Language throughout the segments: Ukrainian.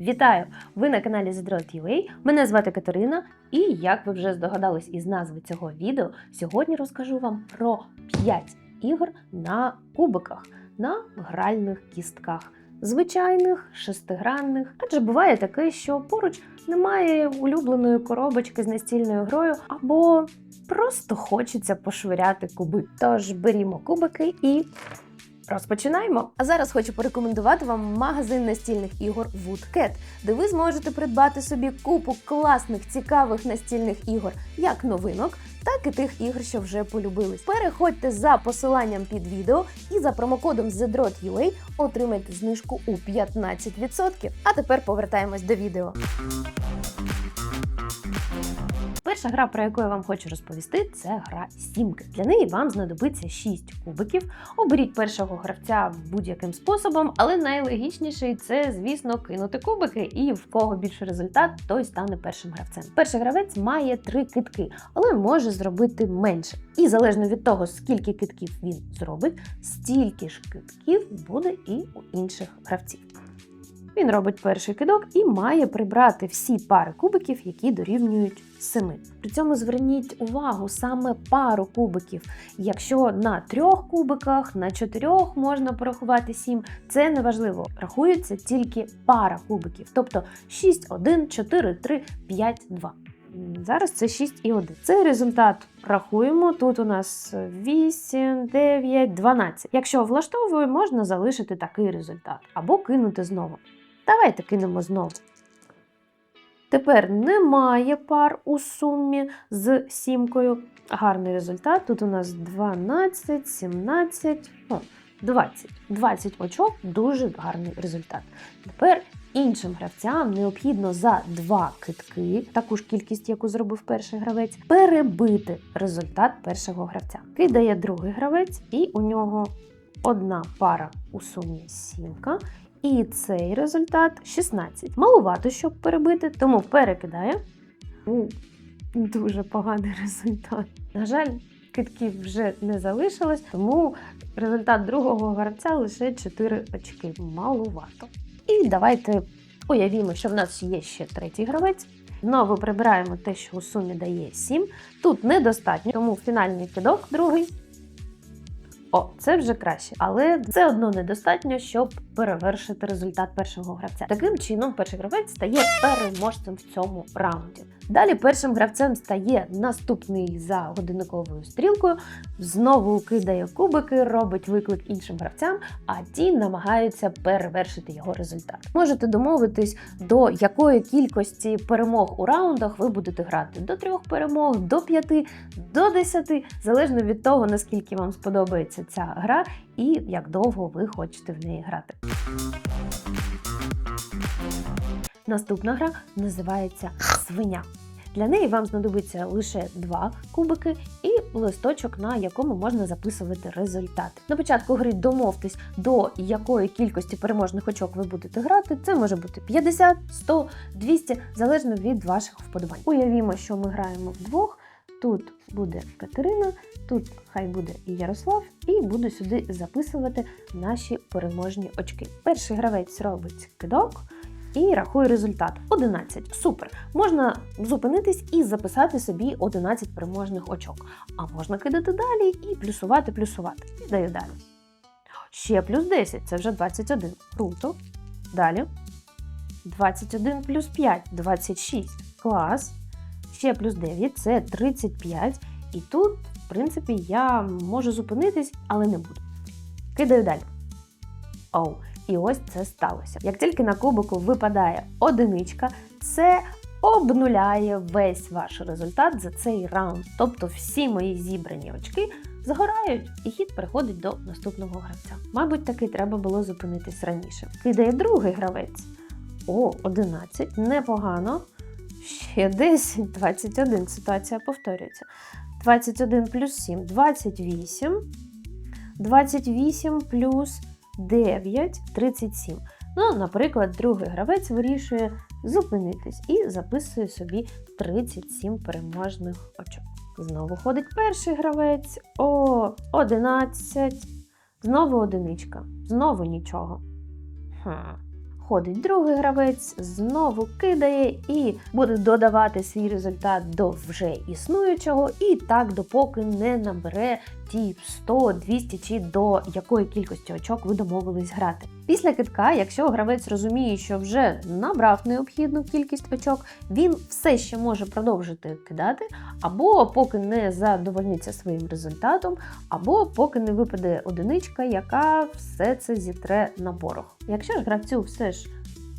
Вітаю! Ви на каналі Задрот.ua. Мене звати Катерина, і як ви вже здогадались із назви цього відео, сьогодні розкажу вам про 5 ігор на кубиках, на гральних кістках. Звичайних шестигранних, адже буває таке, що поруч немає улюбленої коробочки з настільною грою, або просто хочеться пошвиряти куби. Тож берімо кубики і Розпочинаємо. А зараз хочу порекомендувати вам магазин настільних ігор Woodcat, де ви зможете придбати собі купу класних, цікавих настільних ігор, як новинок, так і тих ігор, що вже полюбились. Переходьте за посиланням під відео і за промокодом ZEDROT.UA отримайте знижку у 15%. А тепер повертаємось до відео. Перша гра, про яку я вам хочу розповісти, це гра сімки. Для неї вам знадобиться 6 кубиків. Оберіть першого гравця будь-яким способом, але найлогічніший це, звісно, кинути кубики, і в кого більше результат, той стане першим гравцем. Перший гравець має 3 китки, але може зробити менше. І залежно від того, скільки китків він зробить, стільки ж китків буде і у інших гравців. Він робить перший кидок і має прибрати всі пари кубиків, які дорівнюють 7. При цьому зверніть увагу саме пару кубиків. Якщо на трьох кубиках, на чотирьох можна порахувати 7, це не важливо. Рахується тільки пара кубиків, тобто 6, 1, 4, 3, 5, 2. Зараз це 6 і 1. Цей результат рахуємо. Тут у нас 8, 9, 12. Якщо влаштовує, можна залишити такий результат або кинути знову. Давайте кинемо знову. Тепер немає пар у сумі з сімкою. Гарний результат. Тут у нас 12, 17, о, 20. 20 очок дуже гарний результат. Тепер іншим гравцям необхідно за два китки, таку ж кількість, яку зробив перший гравець, перебити результат першого гравця. Кидає другий гравець, і у нього одна пара у сумі сімка. І цей результат 16. Малувато, щоб перебити, тому перекидає. У, дуже поганий результат. На жаль, китків вже не залишилось, тому результат другого гравця лише 4 очки. Малувато. І давайте уявімо, що в нас є ще третій гравець. Знову прибираємо те, що у сумі дає 7. Тут недостатньо, тому фінальний кидок другий. О, це вже краще, але все одно недостатньо, щоб перевершити результат першого гравця. Таким чином, перший гравець стає переможцем в цьому раунді. Далі першим гравцем стає наступний за годинниковою стрілкою, знову кидає кубики, робить виклик іншим гравцям, а ті намагаються перевершити його результат. Можете домовитись, до якої кількості перемог у раундах ви будете грати: до трьох перемог, до п'яти, до десяти, залежно від того, наскільки вам сподобається ця гра і як довго ви хочете в неї грати. Наступна гра називається Свиня. Для неї вам знадобиться лише два кубики і листочок, на якому можна записувати результати. На початку гри домовтесь, до якої кількості переможних очок ви будете грати. Це може бути 50, 100, 200, залежно від ваших вподобань. Уявімо, що ми граємо вдвох. Тут буде Катерина, тут хай буде і Ярослав, і буду сюди записувати наші переможні очки. Перший гравець робить кидок і рахує результат 11. Супер! Можна зупинитись і записати собі 11 переможних очок. А можна кидати далі і плюсувати, плюсувати. І даю далі. Ще плюс 10, це вже 21. Круто. Далі. 21 плюс 5 26. Клас. Ще плюс 9 це 35. І тут, в принципі, я можу зупинитись, але не буду. Кидаю далі. Оу, і ось це сталося. Як тільки на кубику випадає одиничка, це обнуляє весь ваш результат за цей раунд. Тобто всі мої зібрані очки згорають, і хід переходить до наступного гравця. Мабуть, таки треба було зупинитись раніше. Кидає другий гравець. О, 11. Непогано. Ще 10, 21. Ситуація повторюється. 21 плюс 7 28. 28 плюс 9 37. Ну, наприклад, другий гравець вирішує зупинитись і записує собі 37 переможних очок. Знову ходить перший гравець. О, 11. Знову одиничка. Знову нічого. Хм. Ходить другий гравець, знову кидає і буде додавати свій результат до вже існуючого, і так допоки не набере ті 100, 200 чи до якої кількості очок ви домовились грати. Після китка, якщо гравець розуміє, що вже набрав необхідну кількість очок, він все ще може продовжити кидати, або поки не задовольниться своїм результатом, або поки не випаде одиничка, яка все це зітре на порох. Якщо ж гравцю все ж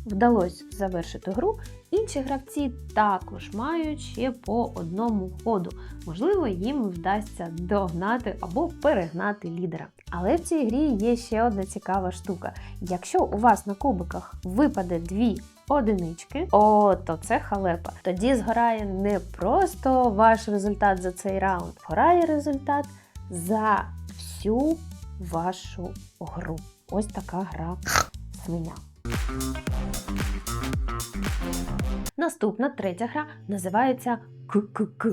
вдалося завершити гру, інші гравці також мають ще по одному ходу. Можливо, їм вдасться догнати або перегнати лідера. Але в цій грі є ще одна цікава штука. Якщо у вас на кубиках випаде дві одинички, о, то це халепа. Тоді згорає не просто ваш результат за цей раунд, згорає результат за всю вашу гру. Ось така гра свиня. Наступна третя гра називається ККК.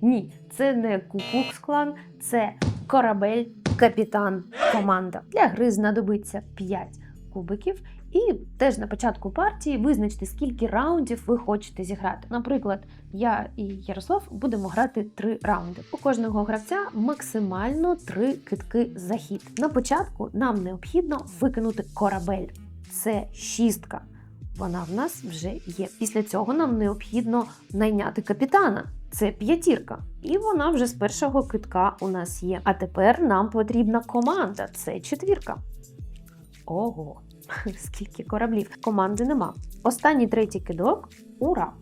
Ні, це не Куклукс-клан, це корабель, капітан, команда. Для гри знадобиться 5 кубиків. І теж на початку партії визначте, скільки раундів ви хочете зіграти. Наприклад, я і Ярослав будемо грати три раунди. У кожного гравця максимально три китки за хід. На початку нам необхідно викинути корабель. Це шістка. Вона в нас вже є. Після цього нам необхідно найняти капітана. Це п'ятірка. І вона вже з першого китка у нас є. А тепер нам потрібна команда. Це четвірка. Ого, скільки кораблів. Команди нема. Останній третій кидок. Ура!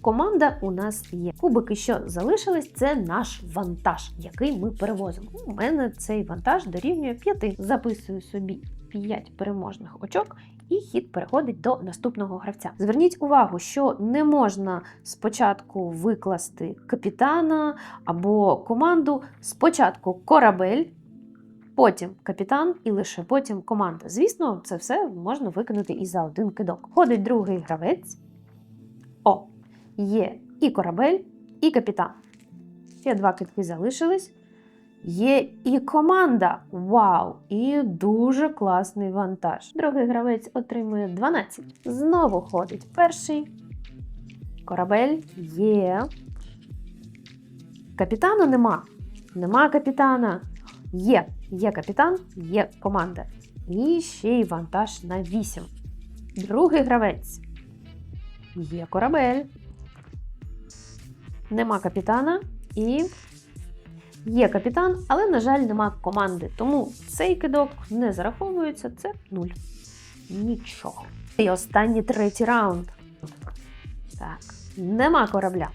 Команда у нас є. Кубики, що залишились, це наш вантаж, який ми перевозимо. У мене цей вантаж дорівнює 5. Записую собі 5 переможних очок. І хід переходить до наступного гравця. Зверніть увагу, що не можна спочатку викласти капітана або команду. Спочатку корабель, потім капітан і лише потім команда. Звісно, це все можна виконати і за один кидок. Ходить другий гравець. О, є і корабель, і капітан. Ще два китки залишились. Є і команда. Вау! І дуже класний вантаж. Другий гравець отримує 12. Знову ходить перший. Корабель є. Капітана нема. Нема капітана. Є. Є капітан, є команда. І ще й вантаж на 8. Другий гравець. Є корабель. Нема капітана і Є капітан, але, на жаль, нема команди. Тому цей кидок не зараховується, це нуль. Нічого. І останній третій раунд. Так, нема корабля.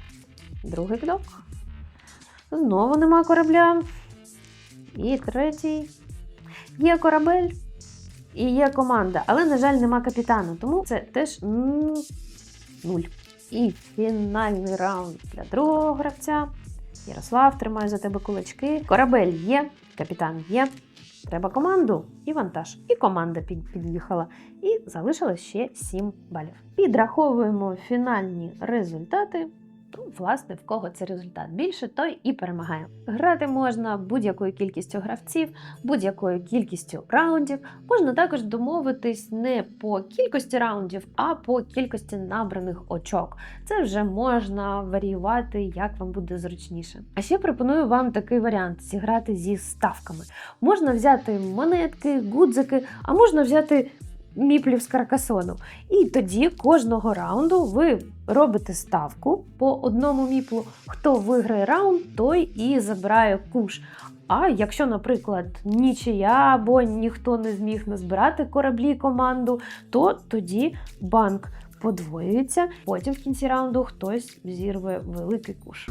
Другий кидок. Знову нема корабля. І третій. Є корабель і є команда, але, на жаль, нема капітана. Тому це теж нуль. І фінальний раунд для другого гравця. Ярослав, тримаю за тебе кулачки. Корабель є, капітан є. Треба команду і вантаж. І команда під, під'їхала. І залишилось ще 7 балів. Підраховуємо фінальні результати. Ну, власне, в кого цей результат більше, той і перемагає. Грати можна будь-якою кількістю гравців, будь-якою кількістю раундів. Можна також домовитись не по кількості раундів, а по кількості набраних очок. Це вже можна варіювати, як вам буде зручніше. А ще пропоную вам такий варіант зіграти зі ставками. Можна взяти монетки, гудзики, а можна взяти міплів з каркасону. І тоді кожного раунду ви робите ставку по одному міплу. Хто виграє раунд, той і забирає куш. А якщо, наприклад, нічия або ніхто не зміг назбирати кораблі команду, то тоді банк подвоюється. Потім в кінці раунду хтось зірве великий куш.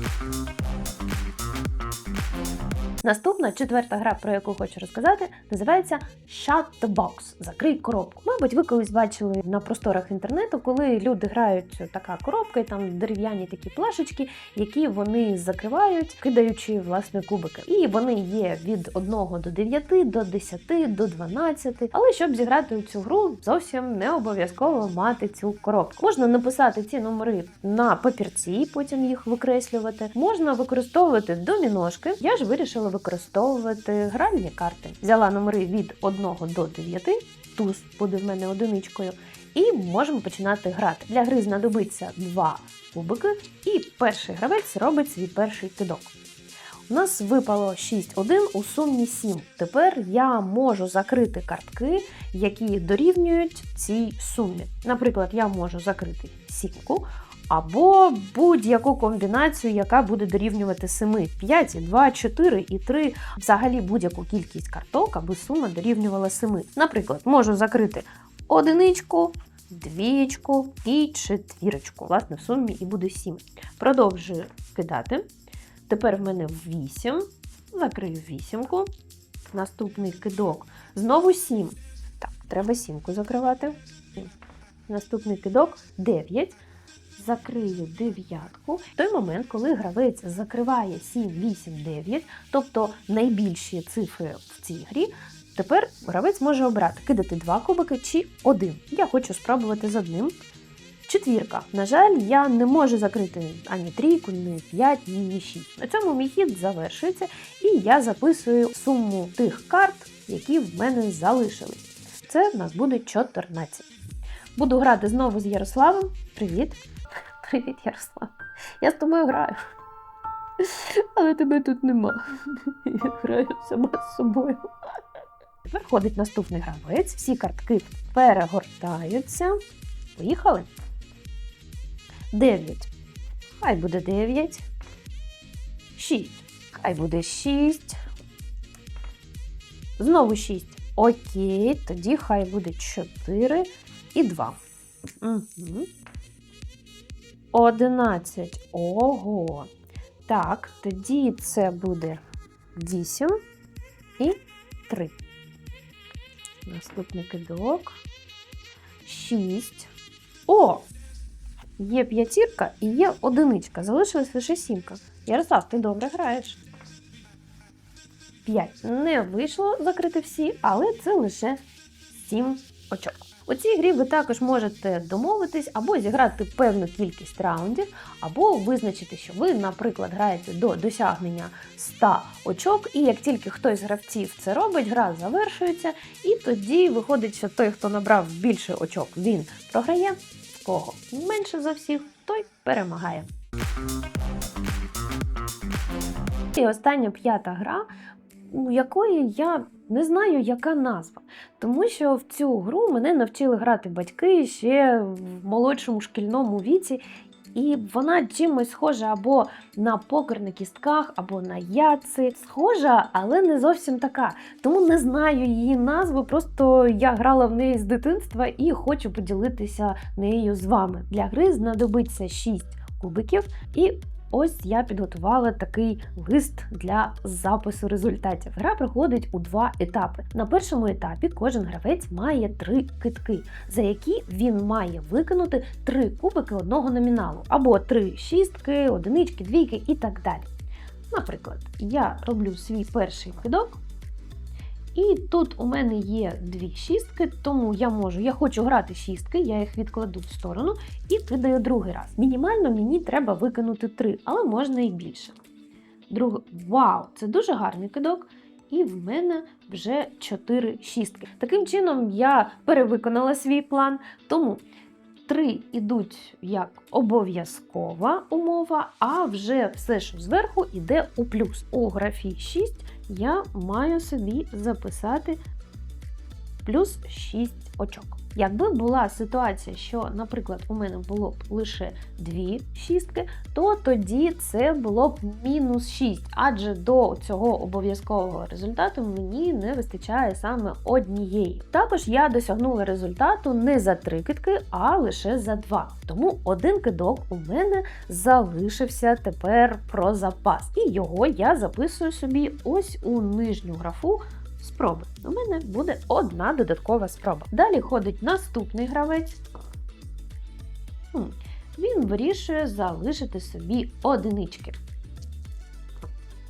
Наступна четверта гра, про яку хочу розказати, називається Shut the Box. Закрий коробку. Мабуть, ви колись бачили на просторах інтернету, коли люди грають така коробка, і там дерев'яні такі плашечки, які вони закривають, кидаючи власне кубики. І вони є від 1 до 9, до 10, до 12. Але щоб зіграти у цю гру, зовсім не обов'язково мати цю коробку. Можна написати ці номери на папірці, потім їх викреслювати. Можна використовувати доміношки. Я ж вирішила використовувати гральні карти. Взяла номери від 1 до 9, туз буде в мене одиничкою. і можемо починати грати. Для гри знадобиться два кубики, і перший гравець робить свій перший кидок. У нас випало 6-1 у сумі 7. Тепер я можу закрити картки, які дорівнюють цій сумі. Наприклад, я можу закрити сімку або будь-яку комбінацію, яка буде дорівнювати 7, 5, 2, 4 і 3, взагалі будь-яку кількість карток, аби сума дорівнювала 7. Наприклад, можу закрити одиничку, двічку і четвірочку. Власне, в сумі і буде 7. Продовжую кидати. Тепер в мене 8. Закрию вісімку. Наступний кидок. Знову 7. Так, треба сімку закривати. Наступний кидок 9. Закрию дев'ятку. В той момент, коли гравець закриває 7, 8, 9, тобто найбільші цифри в цій грі, тепер гравець може обрати кидати два кубики чи один. Я хочу спробувати з одним. Четвірка. На жаль, я не можу закрити ані трійку, ні 5, ні 6. На цьому мій хід завершується, і я записую суму тих карт, які в мене залишились. Це в нас буде 14. Буду грати знову з Ярославом. Привіт. Привіт, Ярослав. Я з тобою граю. Але тебе тут нема. Я граю сама з собою. Тепер ходить наступний гравець, всі картки перегортаються. Поїхали. 9. Хай буде 9. 6. Хай буде 6. Знову 6. Окей, тоді хай буде 4 і 2. Угу. 11. Ого. Так, тоді це буде 8 і 3. Наступний кидок. 6. О! Є п'ятірка і є одиничка. Залишилась лише сімка. Ярослав, ти добре граєш. 5. Не вийшло закрити всі, але це лише 7 очок. У цій грі ви також можете домовитись або зіграти певну кількість раундів, або визначити, що ви, наприклад, граєте до досягнення 100 очок, і як тільки хтось з гравців це робить, гра завершується, і тоді виходить, що той, хто набрав більше очок, він програє. Кого менше за всіх, той перемагає. І остання п'ята гра, якої я не знаю, яка назва. Тому що в цю гру мене навчили грати батьки ще в молодшому шкільному віці. І вона чимось схожа або на покер на кістках, або на яци. Схожа, але не зовсім така. Тому не знаю її назви. Просто я грала в неї з дитинства і хочу поділитися нею з вами. Для гри знадобиться 6 кубиків і Ось я підготувала такий лист для запису результатів. Гра проходить у два етапи. На першому етапі кожен гравець має три китки, за які він має викинути три кубики одного номіналу, або три шістки, одинички, двійки і так далі. Наприклад, я роблю свій перший кидок. І тут у мене є дві шістки, тому я можу, я хочу грати шістки, я їх відкладу в сторону і кидаю другий раз. Мінімально мені треба викинути три, але можна і більше. Друг... Вау, це дуже гарний кидок. І в мене вже 4 шістки. Таким чином, я перевиконала свій план, тому 3 йдуть як обов'язкова умова, а вже все, що зверху, йде у плюс. У графі 6 я маю собі записати плюс 6 очок. Якби була ситуація, що, наприклад, у мене було б лише дві шістки, то тоді це було б мінус 6, адже до цього обов'язкового результату мені не вистачає саме однієї. Також я досягнула результату не за три китки, а лише за два. Тому один кидок у мене залишився тепер про запас. І його я записую собі ось у нижню графу спроби. У мене буде одна додаткова спроба. Далі ходить наступний гравець. Він вирішує залишити собі одинички.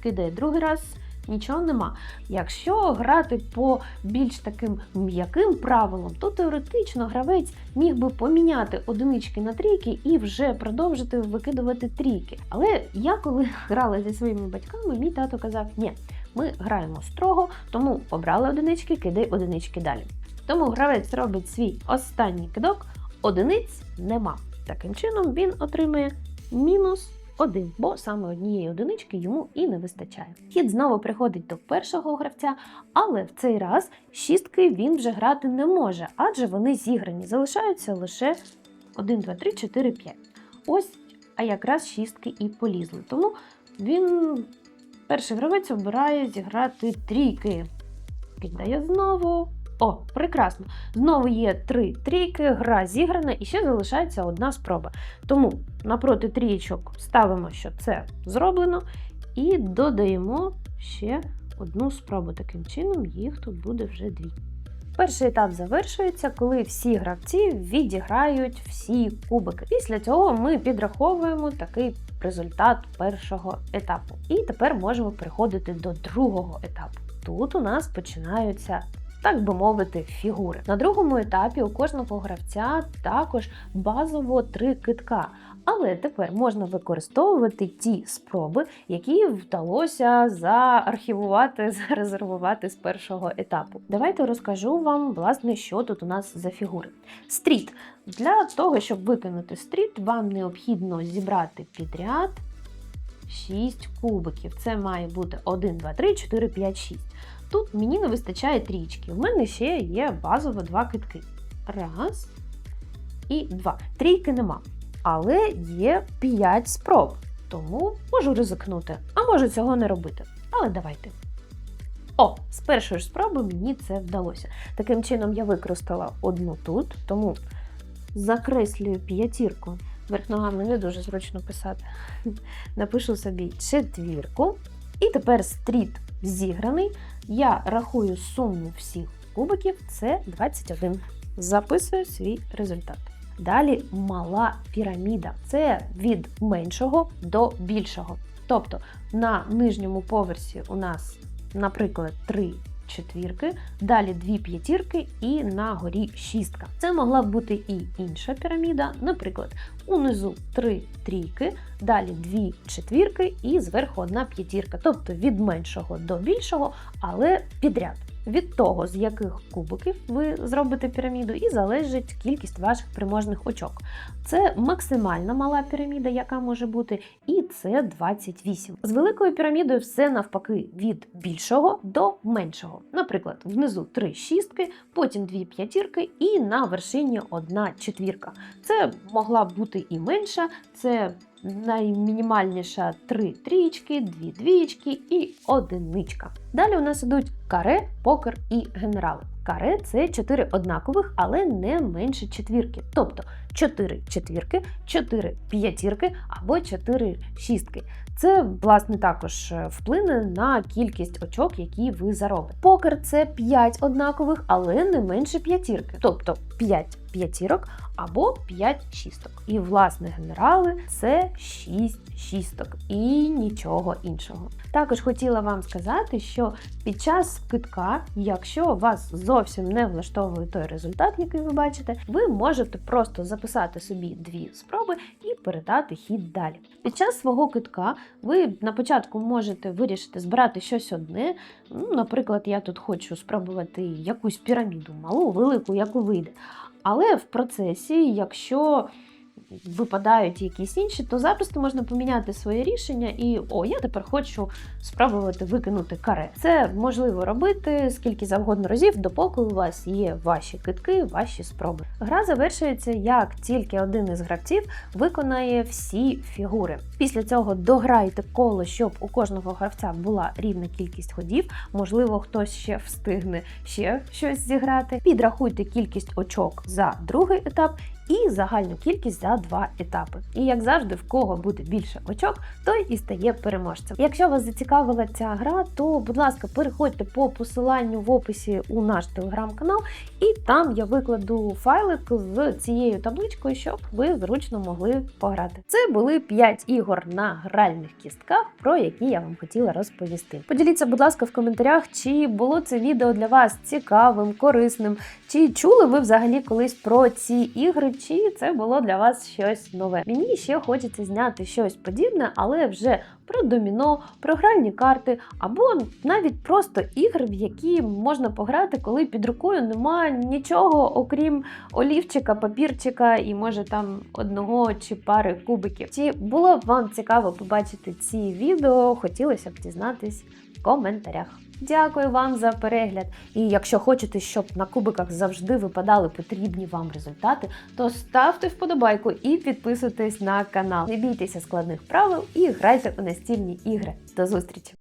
Кидає другий раз, нічого нема. Якщо грати по більш таким м'яким правилам, то теоретично гравець міг би поміняти одинички на трійки і вже продовжити викидувати трійки. Але я коли грала зі своїми батьками, мій тато казав, ні. Ми граємо строго, тому обрали одинички, кидай одинички далі. Тому гравець робить свій останній кидок, одиниць нема. Таким чином він отримує мінус один, бо саме однієї одинички йому і не вистачає. Хід знову приходить до першого гравця, але в цей раз шістки він вже грати не може, адже вони зіграні. Залишаються лише 1, 2, 3, 4, 5. Ось, а якраз шістки і полізли. Тому він, перший гравець, обирає зіграти трійки. Кидає знову. О, прекрасно. Знову є три трійки, гра зіграна і ще залишається одна спроба. Тому напроти трієчок ставимо, що це зроблено, і додаємо ще одну спробу. Таким чином, їх тут буде вже дві. Перший етап завершується, коли всі гравці відіграють всі кубики. Після цього ми підраховуємо такий результат першого етапу. І тепер можемо переходити до другого етапу. Тут у нас починаються. Так би мовити, фігури. На другому етапі у кожного гравця також базово три китка. Але тепер можна використовувати ті спроби, які вдалося заархівувати, зарезервувати з першого етапу. Давайте розкажу вам, власне, що тут у нас за фігури. Стріт. Для того, щоб виконати стріт, вам необхідно зібрати підряд 6 кубиків. Це має бути 1, 2, 3, 4, 5, 6. Тут мені не вистачає трічки. В мене ще є базово два китки. Раз і два. Трійки нема. Але є 5 спроб. Тому можу ризикнути, а можу цього не робити. Але давайте. О, з першої ж спроби мені це вдалося. Таким чином я використала одну тут, тому закреслюю п'ятірку. Верх ногами не дуже зручно писати. Напишу собі четвірку. І тепер стріт зіграний. Я рахую суму всіх кубиків, це 21. Записую свій результат. Далі мала піраміда. Це від меншого до більшого. Тобто на нижньому поверсі у нас, наприклад, 3 четвірки, далі дві п'ятірки і на горі шістка. Це могла б бути і інша піраміда, наприклад, унизу три трійки, далі дві четвірки і зверху одна п'ятірка, тобто від меншого до більшого, але підряд. Від того, з яких кубиків ви зробите піраміду, і залежить кількість ваших приможних очок. Це максимальна мала піраміда, яка може бути, і це 28. З великою пірамідою все навпаки від більшого до меншого. Наприклад, внизу три шістки, потім дві п'ятірки, і на вершині одна четвірка. Це могла бути і менша, це наймінімальніша три трієчки, дві двієчки і одиничка. Далі у нас ідуть каре, покер і генерали. Каре це 4 однакових, але не менше четвірки. Тобто 4 четвірки, 4 п'ятірки або 4 шістки. Це, власне, також вплине на кількість очок, які ви заробите. Покер це 5 однакових, але не менше п'ятірки. Тобто 5 п'ятірок або 5 шісток. І, власне, генерали це 6 шісток і нічого іншого. Також хотіла вам сказати, що під час китка, якщо вас зовсім не влаштовує той результат, який ви бачите, ви можете просто записати собі дві спроби і передати хід далі. Під час свого китка ви на початку можете вирішити збирати щось одне. Ну, Наприклад, я тут хочу спробувати якусь піраміду, малу, велику, яку вийде. Але в процесі, якщо випадають якісь інші, то запросто можна поміняти своє рішення і о, я тепер хочу спробувати викинути каре. Це можливо робити скільки завгодно разів, допоки у вас є ваші китки, ваші спроби. Гра завершується, як тільки один із гравців виконає всі фігури. Після цього дограйте коло, щоб у кожного гравця була рівна кількість ходів. Можливо, хтось ще встигне ще щось зіграти. Підрахуйте кількість очок за другий етап і загальну кількість за два етапи. І як завжди, в кого буде більше очок, той і стає переможцем. Якщо вас зацікавила ця гра, то будь ласка, переходьте по посиланню в описі у наш телеграм-канал, і там я викладу файлик з цією табличкою, щоб ви зручно могли пограти. Це були 5 ігор на гральних кістках, про які я вам хотіла розповісти. Поділіться, будь ласка, в коментарях, чи було це відео для вас цікавим, корисним, чи чули ви взагалі колись про ці ігри чи це було для вас щось нове. Мені ще хочеться зняти щось подібне, але вже про доміно, про гральні карти, або навіть просто ігри, в які можна пограти, коли під рукою немає нічого, окрім олівчика, папірчика і може там одного чи пари кубиків. Чи було б вам цікаво побачити ці відео? Хотілося б дізнатись в коментарях. Дякую вам за перегляд. І якщо хочете, щоб на кубиках завжди випадали потрібні вам результати, то ставте вподобайку і підписуйтесь на канал. Не бійтеся складних правил і грайте у настільні ігри. До зустрічі!